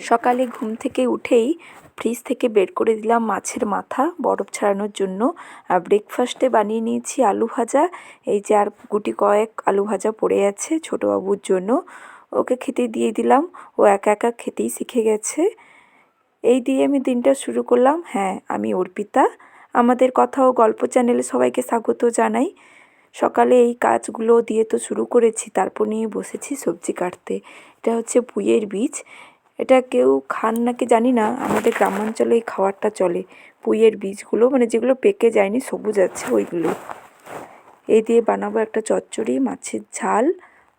সকালে ঘুম থেকে উঠেই ফ্রিজ থেকে বের করে দিলাম মাছের মাথা, বরফ ছাড়ানোর জন্য। আর ব্রেকফাস্টে বানিয়ে নিয়েছি আলু ভাজা। এই যে আর গুটি কয়েক আলু ভাজা পড়ে আছে ছোটো বাবুর জন্য। ওকে খেতে দিয়ে দিলাম। ও একা একা খেতেই শিখে গেছে। এই দিয়ে আমি দিনটা শুরু করলাম। হ্যাঁ আমি অর্পিতা। আমাদের কথা ও গল্প চ্যানেলে সবাইকে স্বাগত জানাই। সকালে এই কাজগুলো দিয়ে তো শুরু করেছি, তারপর নিয়ে বসেছি সবজি কাটতে। এটা হচ্ছে পুঁইয়ের বীজ। এটা কেউ খান নাকি জানি না, আমাদের গ্রামাঞ্চলে এই খাওয়ারটা চলে। পুঁইয়ের বীজগুলো মানে যেগুলো পেকে যায়নি, সবুজ আছে ওইগুলো। এই দিয়ে বানাবো একটা চচ্চড়ি, মাছের ঝাল।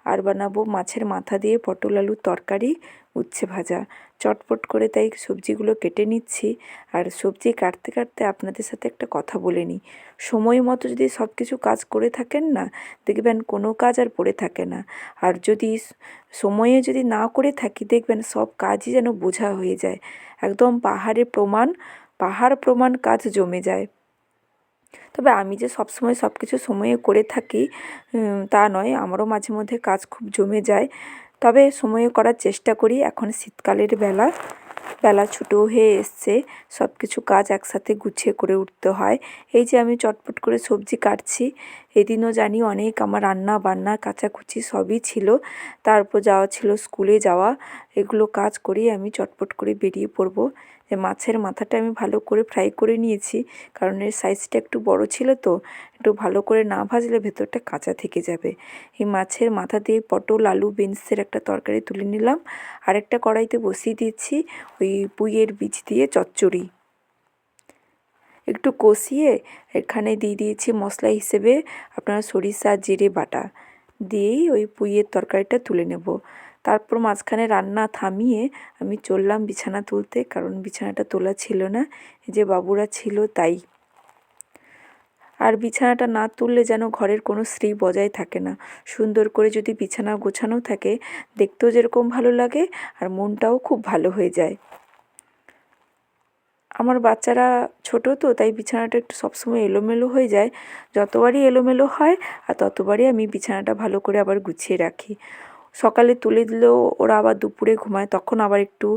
আর বানাবো মাছের মাথা দিয়ে পটল আলুর তরকারি, উচ্ছে ভাজা। চটপট করে তাই সবজিগুলো কেটে নিচ্ছি। আর সবজি কাটতে কাটতে আপনাদের সাথে একটা কথা বলে নিই। সময় মতো যদি সব কিছু কাজ করে থাকেন না, দেখবেন কোনো কাজ আর পড়ে থাকে না। আর যদি সময়ে যদি না করে থাকি, দেখবেন সব কাজই যেন বোঝা হয়ে যায়। একদম পাহাড়ে প্রমাণ, পাহাড় প্রমাণ কাজ জমে যায়। তবে আমি যে সবসময় সব কিছু সময়ে করে থাকি তা নয়, আমারও মাঝে মধ্যে কাজ খুব জমে যায়। তবে সময়ে করার চেষ্টা করি, এখন শীতকালের বেলা বেলা ছোটো হয়ে এসছে সব কিছু কাজ একসাথে গুছিয়ে করে উঠতে হয়। এই যে আমি চটপট করে সবজি কাটছি, এদিনও জানি অনেক আমার রান্না বান্না কাচাকুচি সবই ছিল তারপর যাওয়া ছিল স্কুলে যাওয়া, এগুলো কাজ করেই আমি চটপট করে বেরিয়ে পড়ব। মাছের মাথাটা আমি ভালো করে ফ্রাই করে নিয়েছি, কারণ এর সাইজটা একটু বড় ছিল তো, একটু ভালো করে না ভাজলে ভেতরটা কাঁচা থেকে যাবে। এই মাছের মাথা দিয়ে পটল, আলু বিনসের একটা তরকারি তুলে নিলাম। আর একটা কড়াইতে বসিয়ে দিয়েছি ওই পুইয়ের বীজ দিয়ে চচ্চড়ি। একটু কষিয়ে এখানে দিয়ে দিয়েছি মশলা হিসেবে আপনার সরিষা, জিরে, বাটা। দিয়েই ওই পুইয়ের তরকারিটা তুলে নেব। তারপর মাঝখানে রান্না থামিয়ে আমি চললাম বিছানা তুলতে, কারণ বিছানাটা তোলা ছিল না। যে বাবুরা ছিল তাই। আর বিছানাটা না তুললে যেন ঘরের কোনো স্ত্রী বজায় থাকে না। সুন্দর করে যদি বিছানা গোছানো থাকে, দেখতেও যেরকম ভালো লাগে আর মনটাও খুব ভালো হয়ে যায়। আমার বাচ্চারা ছোট তো, তাই বিছানাটা একটু সবসময় এলোমেলো হয়ে যায়। যতবারই এলোমেলো হয় আর ততবারই আমি বিছানাটা ভালো করে আবার গুছিয়ে রাখি। সকালে তুলে দিলেও ওরা আবার দুপুরে ঘুমায়, তখন আবার একটু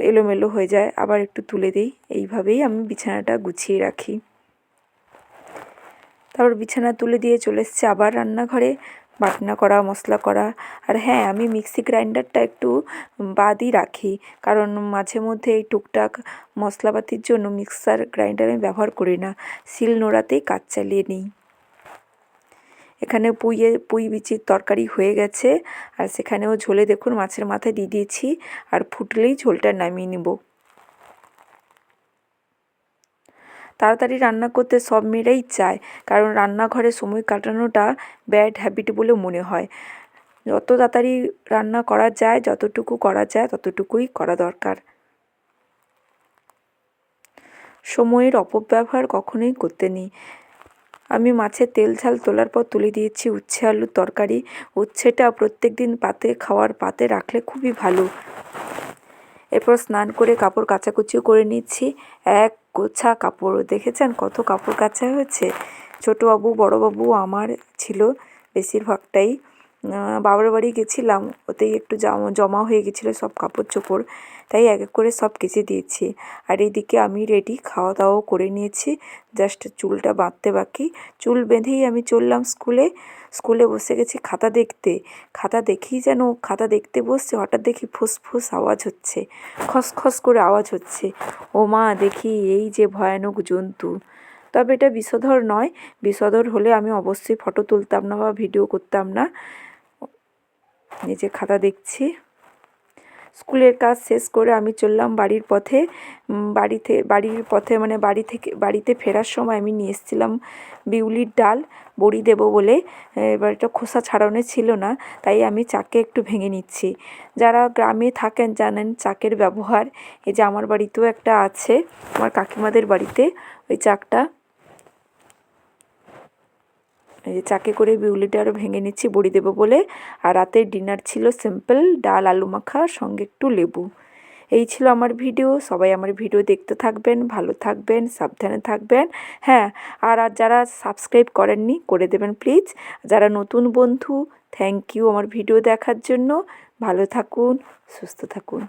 এলোমেলো হয়ে যায়। আবার একটু তুলে দিই। এইভাবেই আমি বিছানাটা গুছিয়ে রাখি। তারপর বিছানা তুলে দিয়ে চলে এসছে আবার রান্নাঘরে। বাটনা করা, মশলা করা। আর হ্যাঁ আমি মিক্সি গ্রাইন্ডারটা একটু বাদই রাখি। কারণ মাঝে মধ্যে এই টুকটাক মশলাপাতির জন্য মিক্সার গ্রাইন্ডার আমি ব্যবহার করি না। শিল নোড়াতেই কাজ চালিয়ে নিই। এখানে পুইয়ে, পুঁই বিচির তরকারি হয়ে গেছে। আর সেখানেও ঝোলে দেখুন মাছের মাথায় দিয়ে দিয়েছি। আর ফুটলেই ঝোলটা নামিয়ে নেব। তাড়াতাড়ি রান্না করতে সব মেয়েরাই চায়, কারণ রান্নাঘরে সময় কাটানোটা ব্যাড হ্যাবিট বলে মনে হয়। যত তাড়াতাড়ি রান্না করা যায়, যতটুকু করা যায়, ততটুকুই করা দরকার। সময়ের অপব্যবহার কখনোই করতে নেই। আমি মাছের তেল ঝাল তোলার পর তুলে দিয়েছি উচ্ছে আলুর তরকারি। উচ্ছেটা প্রত্যেক দিন পাতে, খাওয়ার পাতে রাখলে খুবই ভালো। এরপর স্নান করে কাপড় কাচাকুচিও করে নিচ্ছি। এক গোছা কাপড়, দেখেছেন কত কাপড় কাচা হয়েছে? ছোটোবাবু, বড়োবাবু আমার ছিল, বেশিরভাগটাই বাবার বাড়ি গেছিলাম, ওতেই একটু জমা হয়ে গেছিল সব কাপড় চোপড়, তাই এক এক করে সব কেচে দিয়েছি। আর এইদিকে আমি রেডি খাওয়া দাওয়াও করে নিয়েছি জাস্ট চুলটা বাঁধতে বাকি। চুল বেঁধেই আমি চললাম স্কুলে স্কুলে বসে গেছি খাতা দেখতে। খাতা দেখেই যেন, খাতা দেখতে বসছে, হঠাৎ দেখি ফুসফুস আওয়াজ হচ্ছে, খসখস করে আওয়াজ হচ্ছে। ও মা, দেখি এই যে ভয়ানক জন্তু। তবে এটা বিষধর নয়, বিষধর হলে আমি অবশ্যই ফটো তুলতাম না বা ভিডিও করতাম না। নিজে খাতা দেখছি। স্কুলের কাজ শেষ করে আমি চললাম বাড়ির পথে। বাড়িতে, বাড়ির পথে মানে বাড়ি থেকে, বাড়িতে ফেরার সময় আমি নিয়ে এসেছিলাম বিউলির ডাল, বড়ি দেবো বলে। এবার এটা খোসা ছাড়ানো ছিল না, তাই আমি চাকে একটু ভেঙে নিচ্ছি। যারা গ্রামে থাকেন জানেন চাকের ব্যবহার। এই যে আমার বাড়িতেও একটা আছে, আমার কাকিমাদের বাড়িতে ওই চাকটা। যে চাকে করে বিউলিটা আরও ভেঙে নিচ্ছি, বড়ি দেবো বলে। আর রাতের ডিনার ছিল সিম্পল, ডাল, আলু মাখা, সঙ্গে একটু লেবু। এই ছিল আমার ভিডিও। সবাই আমার ভিডিও দেখতে থাকবেন, ভালো থাকবেন, সাবধানে থাকবেন। হ্যাঁ আর আর যারা সাবস্ক্রাইব করেননি, করে দেবেন প্লিজ। যারা নতুন বন্ধু থ্যাংক ইউ আমার ভিডিও দেখার জন্য। ভালো থাকুন, সুস্থ থাকুন।